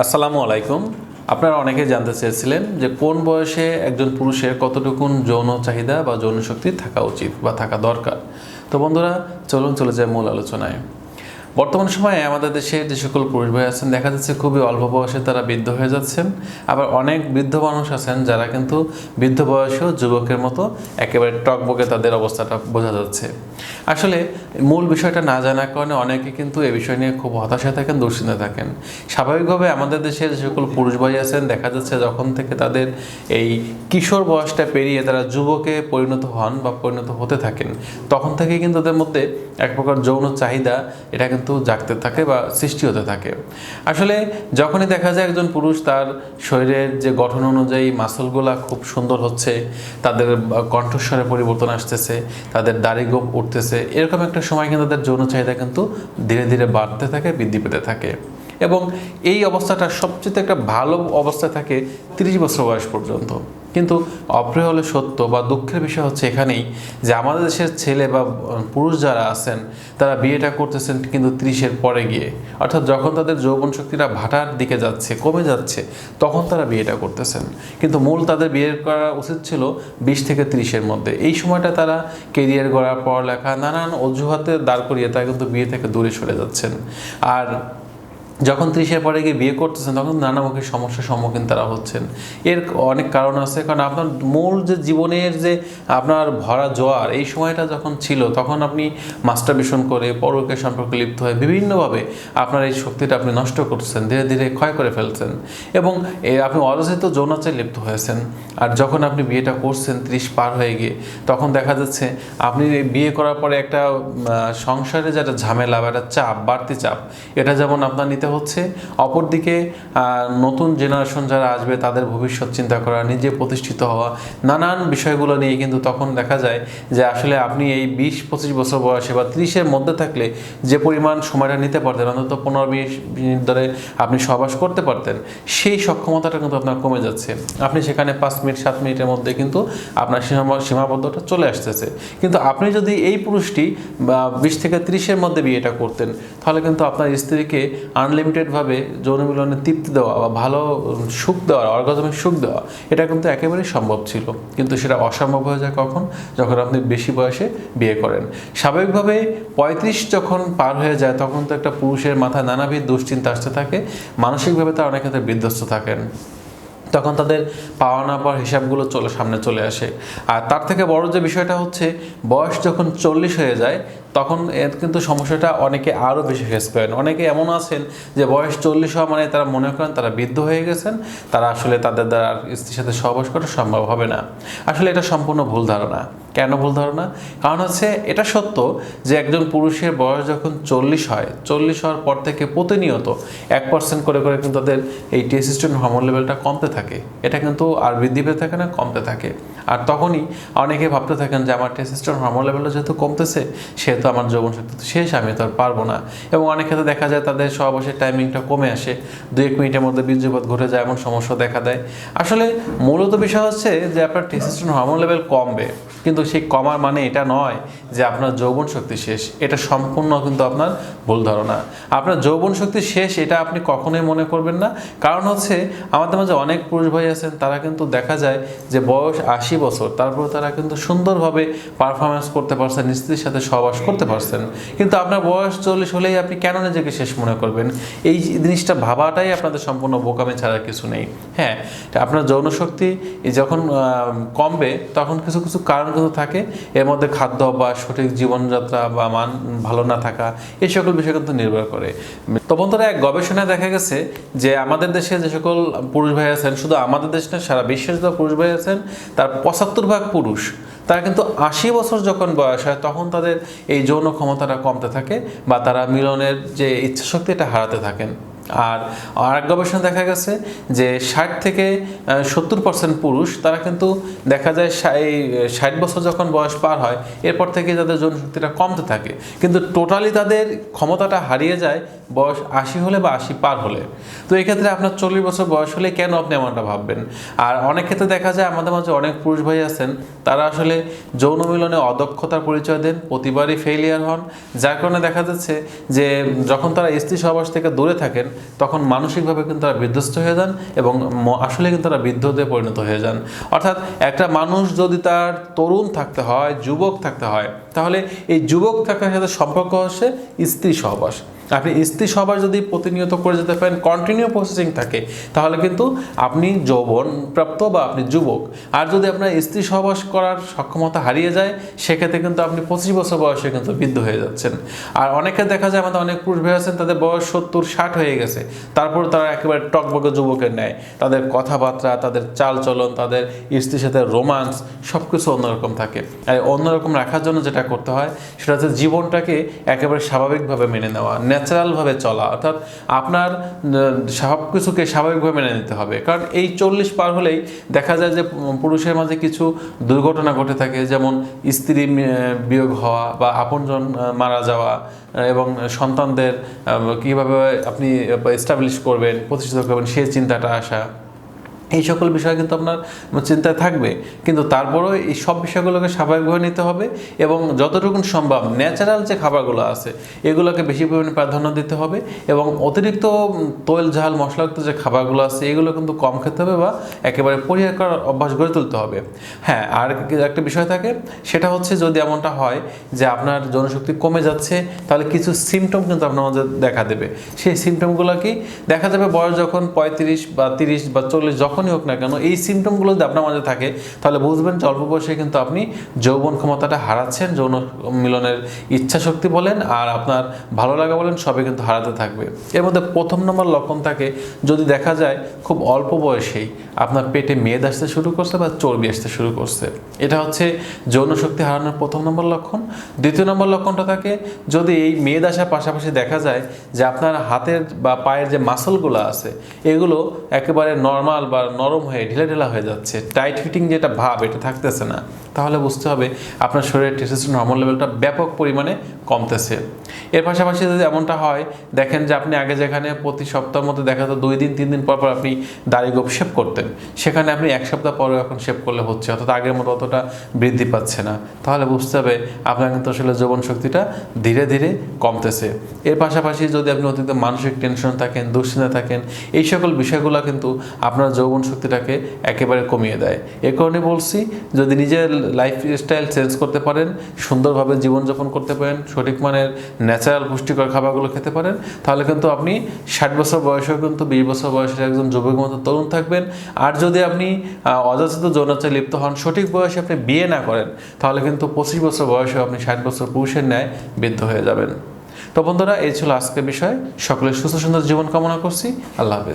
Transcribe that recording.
আসসালামু আলাইকুম। আপনারা অনেকে জানতে চেয়েছিলেন যে কোন বয়সে একজন পুরুষের কতটুকুন যৌন চাহিদা বা যৌন শক্তি থাকা উচিত বা থাকা দরকার। তো বন্ধুরা, চলুন চলে যায় মূল আলোচনায়। বর্তমান সময়ে আমাদের দেশে যে সকল পুরুষ ভাই আছেন, দেখা যাচ্ছে খুবই অল্প বয়সে তারা বৃদ্ধ হয়ে যাচ্ছেন। আবার অনেক বৃদ্ধ মানুষ আছেন যারা কিন্তু বৃদ্ধ বয়সেও যুবকের মতো একেবারে টকবকে তাদের অবস্থাটা বোঝা যাচ্ছে। আসলে মূল বিষয়টা না জানার কারণে অনেকে কিন্তু এ বিষয় নিয়ে খুব হতাশায় থাকেন, দুশ্চিন্তায় থাকেন। স্বাভাবিকভাবে আমাদের দেশে যে সকল পুরুষ ভাই আছেন, দেখা যাচ্ছে যখন থেকে তাদের এই কিশোর বয়সটা পেরিয়ে তারা যুবকে পরিণত হন বা পরিণত হতে থাকেন, তখন থেকেই কিন্তু তাদের মধ্যে এক প্রকার যৌন চাহিদা, এটা কিন্তু জাগতে থাকে বা সৃষ্টি হতে থাকে। আসলে যখনই দেখা যায় একজন পুরুষ তার শরীরের যে গঠন অনুযায়ী মাসলগুলা খুব সুন্দর হচ্ছে, তাদের কণ্ঠস্বরে পরিবর্তন আসতেছে, তাদের দাড়ি গোপ উঠতেছে, এরকম একটা সময় কিন্তু তাদের যৌন চাহিদা কিন্তু ধীরে ধীরে বাড়তে থাকে, বৃদ্ধি পেতে থাকে। এবং এই অবস্থাটা সবচেয়ে একটা ভালো অবস্থায় থাকে তিরিশ বছর বয়স পর্যন্ত। কিন্তু অপ্রিয় হলে সত্য বা দুঃখের বিষয় হচ্ছে এখানেই যে আমাদের দেশের ছেলে বা পুরুষ যারা আছেন, তারা বিয়েটা করতেছেন কিন্তু ত্রিশের পরে গিয়ে। অর্থাৎ যখন তাদের যৌবন শক্তিটা ভাটার দিকে যাচ্ছে, কমে যাচ্ছে, তখন তারা বিয়েটা করতেছেন। কিন্তু মূল তাদের বিয়ে করা উচিত ছিল বিশ থেকে ত্রিশের মধ্যে। এই সময়টা তারা কেরিয়ার গড়া, পড়ালেখা, নানান অজুহাতে দাঁড় করিয়ে তারা কিন্তু বিয়ে থেকে দূরে সরে যাচ্ছেন। আর যখন ত্রিশের পরে গিয়ে বিয়ে করতেছেন, তখন নানামুখী সমস্যার সম্মুখীন তারা হচ্ছেন। এর অনেক কারণ আছে, কারণ আপনার মূল যে জীবনের যে আপনার ভরা জোয়ার, এই সময়টা যখন ছিল, তখন আপনি মাস্টারবেশন করে পরকে সম্পর্কে লিপ্ত হয়ে বিভিন্নভাবে আপনার এই শক্তিটা আপনি নষ্ট করছেন ধীরে ধীরে ক্ষয় করে ফেলছেন। এবং আপনি অরচিত যৌনাচারে লিপ্ত হয়েছেন। আর যখন আপনি বিয়েটা করছেন, ত্রিশ পার হয়ে গিয়ে, তখন দেখা যাচ্ছে আপনি বিয়ে করার পরে একটা সংসারে যে একটা ঝামেলা বা একটা চাপ, বাড়তি চাপ, এটা যেমন আপনার নিতে হচ্ছে। অপরদিকে নতুন জেনারেশন যারা আসবে, তাদের ভবিষ্যৎ চিন্তা করা, নিজে প্রতিষ্ঠিত হওয়া, নানান বিষয়গুলো নিয়ে কিন্তু তখন দেখা যায় যে আসলে আপনি এই বিশ, পঁচিশ বছর বয়সে বা ত্রিশের মধ্যে থাকলে যে পরিমাণ সময়টা নিতে পারতেন, অন্তত পনেরো, বিশ মিনিট ধরে আপনি সহবাস করতে পারতেন, সেই সক্ষমতাটা কিন্তু আপনার কমে যাচ্ছে। আপনি সেখানে পাঁচ মিনিট, সাত মিনিটের মধ্যে কিন্তু আপনার সীমা- সীমাবদ্ধতা চলে আসতেছে। কিন্তু আপনি যদি এই পুরুষটি বিশ থেকে ত্রিশের মধ্যে বিয়েটা করতেন, তাহলে কিন্তু আপনার স্ত্রীকে আনলিমিটেডভাবে যৌন মিলনে তৃপ্তি দেওয়া বা ভালো সুখ দেওয়া, অর্গাজমিক সুখ দেওয়া, এটা কিন্তু একেবারেই সম্ভব ছিল। কিন্তু সেটা অসম্ভব হয়ে যায় কখন? যখন আপনি বেশি বয়সে বিয়ে করেন। স্বাভাবিকভাবে পঁয়ত্রিশ যখন পার হয়ে যায়, তখন তো একটা পুরুষের মাথায় নানাবিধ দুশ্চিন্তা আসতে থাকে। মানসিকভাবে তারা অনেক ক্ষেত্রে বিধ্বস্ত থাকেন। তখন তাদের পাওয়া না পাওয়ার হিসাবগুলো চলে, সামনে চলে আসে। আর তার থেকে বড় যে বিষয়টা হচ্ছে, বয়স যখন চল্লিশ হয়ে যায় তখন এর কিন্তু সমস্যাটা অনেকে আরও বেশি ফেস করেন। অনেকে এমন আছেন যে বয়স চল্লিশ হওয়া মানে তারা মনে করেন তারা বৃদ্ধ হয়ে গেছেন, তারা আসলে তাদের দ্বারা স্ত্রীর সাথে সহবাস করা সম্ভব হবে না। আসলে এটা সম্পূর্ণ ভুল ধারণা। কেন ভুল ধারণা? কারণ হচ্ছে এটা সত্য যে একজন পুরুষের বয়স যখন চল্লিশ হয়, চল্লিশ হওয়ার পর থেকে প্রতিনিয়ত এক পার্সেন্ট করে করে কিন্তু তাদের এই টেস্টোস্টেরন হরমোন লেভেলটা কমতে থাকে। এটা কিন্তু আর বৃদ্ধি পেতে থাকে না, কমতে থাকে। আর তখনই অনেকে ভাবতে থাকেন যে আমার টেস্টোস্টেরন হরমোন লেভেলটা যেহেতু কমতেছে সেহেতু আমার যৌবন শক্তি তো শেষ, আমি তো আর পারব না। এবং অনেক ক্ষেত্রে দেখা যায় তাদের সহবাসের টাইমিংটা কমে আসে। দু এক মিনিটের মধ্যে বীর্যপাত ঘটে যায় এমন সমস্যা দেখা দেয়। আসলে মূলত বিষয় হচ্ছে যে আপনার টেস্টোস্টেরন হরমোন লেভেল কমবে, কিন্তু সেই কমার মানে এটা নয় যে আপনার যৌবন শক্তি শেষ। এটা সম্পূর্ণ কিন্তু আপনার ভুল ধারণা। আপনার যৌবন শক্তি শেষ, এটা আপনি কখনোই মনে করবেন না। কারণ হচ্ছে আমাদের মাঝে অনেক পুরুষ ভাই আছেন, তারা কিন্তু দেখা যায় যে বয়স আশি বছর, তারপর তারা কিন্তু সুন্দরভাবে পারফরমেন্স করতে পারছেন স্ত্রীর সাথে সহবাস করতে পারছেন। কিন্তু আপনার বয়স চল্লিশ হলেই আপনি কেন নিজেকে শেষ মনে করবেন? এই জিনিসটা ভাবাটাই আপনাদের সম্পূর্ণ বোকামে ছাড়া কিছু নেই। হ্যাঁ আপনার যৌন শক্তি যখন কমবে, তখন কিছু কিছু কারণ কিন্তু থাকে। এর মধ্যে খাদ্য বা সঠিক জীবনযাত্রা বা মান ভালো না থাকা, এই সকল বিষয় কিন্তু নির্ভর করে। তো বন্ধুরা, এক গবেষণায় দেখা গেছে যে আমাদের দেশে যে সকল পুরুষ ভাই আছেন, শুধু আমাদের দেশ না, সারা বিশ্বের যে পুরুষ ভাই আছেন, তার পঁচাত্তর ভাগ পুরুষ। তারা কিন্তু আশি বছর যখন বয়স হয়, তখন তাদের এই যৌন ক্ষমতাটা কমতে থাকে বা তারা মিলনের যে ইচ্ছাশক্তি, এটা হারাতে থাকেন। আর আর এক গবেষণা দেখা গেছে যে ষাট থেকে সত্তর পার্সেন্ট পুরুষ, তারা কিন্তু দেখা যায় এই ষাট বছর যখন বয়স পার হয়, এরপর থেকে তাদের যৌন শক্তিটা কমতে থাকে। কিন্তু টোটালি তাদের ক্ষমতাটা হারিয়ে যায় বয়স আশি হলে বা আশি পার হলে। তো এই ক্ষেত্রে আপনার চল্লিশ বছর বয়স হলে কেন আপনি এমনটা ভাববেন? আর অনেক ক্ষেত্রে দেখা যায় আমাদের মাঝে অনেক পুরুষ ভাই আছেন, তারা আসলে যৌন মিলনে অদক্ষতার পরিচয় দেন, প্রতিবারই ফেলিয়ার হন। যার কারণে দেখা যাচ্ছে যে যখন তারা স্ত্রী সহবাস থেকে দূরে থাকেন তখন মানসিকভাবে কিন্তু তারা বিধ্বস্ত হয়ে যান এবং আসলে কিন্তু তারা বৃদ্ধতে পরিণত হয়ে যান। অর্থাৎ একটা মানুষ যদি তার তরুণ থাকতে হয়, যুবক থাকতে হয়, তাহলে এই যুবক থাকার সাথে সম্পর্ক হচ্ছে স্ত্রী সহবাস। আপনি স্ত্রী সহবাস যদি প্রতিনিয়ত করে যেতে পারেন কন্টিনিউ প্রসেসিং থাকে, তাহলে কিন্তু আপনি যৌবন প্রাপ্ত বা আপনি যুবক। আর যদি আপনার স্ত্রী সহবাস করার সক্ষমতা হারিয়ে যায়, সেক্ষেত্রে কিন্তু আপনি পঁচিশ বছর বয়সে কিন্তু বৃদ্ধ হয়ে যাচ্ছেন। আর অনেকে দেখা যায়, আমাদের অনেক পুরুষ ভাই আছেন, তাদের বয়স সত্তর, ষাট হয়ে গেছে। তারপর তারা একেবারে টকবকে যুবকের নেয় তাদের কথাবার্তা, তাদের চালচলন, তাদের স্ত্রীর সাথে রোমান্স সব কিছু অন্যরকম থাকে। আর অন্যরকম রাখার জন্য যেটা করতে হয়, সেটা হচ্ছে জীবনটাকে একেবারে স্বাভাবিকভাবে মেনে নেওয়া। ন্যাচারালভাবে চলা, অর্থাৎ আপনার সব কিছুকে স্বাভাবিকভাবে মেনে নিতে হবে। কারণ এই চল্লিশ পার হলেই দেখা যায় যে পুরুষের মাঝে কিছু দুর্ঘটনা ঘটে থাকে, যেমন স্ত্রী বিয়োগ হওয়া বা আপনজন মারা যাওয়া এবং সন্তানদের কীভাবে আপনি স্টাবলিশ করবেন, প্রতিষ্ঠিত করবেন, সেই চিন্তাটা আসা। এই সকল বিষয় কিন্তু আপনার চিন্তায় থাকবে। কিন্তু তারপরেও এই সব বিষয়গুলোকে স্বাভাবিকভাবে নিতে হবে এবং যতটুকু সম্ভব ন্যাচারাল যে খাবারগুলো আছে, এগুলোকে বেশি পরিমাণে প্রাধান্য দিতে হবে এবং অতিরিক্ত তৈল, ঝাল, মশলাযুক্ত যে খাবারগুলো আছে, এগুলো কিন্তু কম খেতে হবে বা একেবারে পরিহার করার অভ্যাস গড়ে তুলতে হবে। হ্যাঁ আর একটা বিষয় থাকে, সেটা হচ্ছে যদি এমনটা হয় যে আপনার জনশক্তি কমে যাচ্ছে, তাহলে কিছু সিমটম কিন্তু আপনার মধ্যে দেখা দেবে। সেই সিমটমগুলো কি? দেখা যাবে বয়স যখন পঁয়ত্রিশ বা তিরিশ বা চল্লিশ যখনই হোক না কেন, এই সিমটমগুলো যদি আপনার মাঝে থাকে, তাহলে বুঝবেন যে অল্প বয়সে কিন্তু আপনি যৌবন ক্ষমতাটা হারাচ্ছেন, যৌন মিলনের ইচ্ছা শক্তি বলেন, আর আপনার ভালো লাগা বলেন, সবই কিন্তু হারাতে থাকবে। এর মধ্যে প্রথম নম্বর লক্ষণ থাকে, যদি দেখা যায় খুব অল্প বয়সেই আপনার পেটে মেদ আসতে শুরু করছে বা চর্বি আসতে শুরু করছে। এটা হচ্ছে যৌন শক্তি হারানোর প্রথম নম্বর লক্ষণ। দ্বিতীয় নম্বর লক্ষণটা থাকে, যদি এই মেদ আসার পাশাপাশি দেখা যায় যে আপনার হাতের বা পায়ের যে মাসলগুলো আছে, এগুলো একেবারে নর্মাল বা নরম হয়ে ঢিলা ঢিলা হয়ে যাচ্ছে। টাইট ফিটিং যেটা ভাব, এটা থাকতেছে না। তাহলে বুঝতে হবে আপনার শরীরের টেস্টোস্টেরন হরমোন লেভেলটা ব্যাপক পরিমাণে কমতেছে। এর পাশাপাশি যদি এমনটা হয়, দেখেন যে আপনি আগে যেখানে প্রতি সপ্তাহের মধ্যে দেখা যেত দুই দিন, তিন দিন পর পর আপনি দাড়ি গোপ শেপ করতেন। সেখানে আপনি এক সপ্তাহ পরে এখন শেপ করলে হচ্ছে, অর্থাৎ আগের মতো অতটা বৃদ্ধি পাচ্ছে না। তাহলে বুঝতে হবে আপনার কিন্তু আসলে যৌবন শক্তিটা ধীরে ধীরে কমতেছে। এর পাশাপাশি যদি আপনি অতিরিক্ত মানসিক টেনশন থাকেন দুশ্চিন্তা থাকেন, এই সকল বিষয়গুলো কিন্তু আপনার যৌবন শক্তিটাকে একেবারে কমিয়ে দেয়। এ কারণে বলছি, যদি নিজের লাইফ স্টাইল চেঞ্জ করতে পারেন, সুন্দরভাবে জীবনযাপন করতে পারেন, সঠিক মানের ন্যাচারাল পুষ্টিকর খাবারগুলো খেতে পারেন, তাহলে কিন্তু আপনি ষাট বছর বয়সেও কিন্তু বিশ বছর বয়সের একজন যুবকের মতো তরুণ থাকবেন। আর যদি আপনি অযাচিত যৌনাচারে লিপ্ত হন, সঠিক বয়সে আপনি বিয়ে না করেন, তাহলে কিন্তু পঁচিশ বছর বয়সে আপনি ষাট বছর পুরুষের ন্যায় বৃদ্ধ হয়ে যাবেন। তো বন্ধুরা, এই ছিল আজকের বিষয়। সকলের সুস্থ সুন্দর জীবন কামনা করছি। আল্লাহ হাফেজ।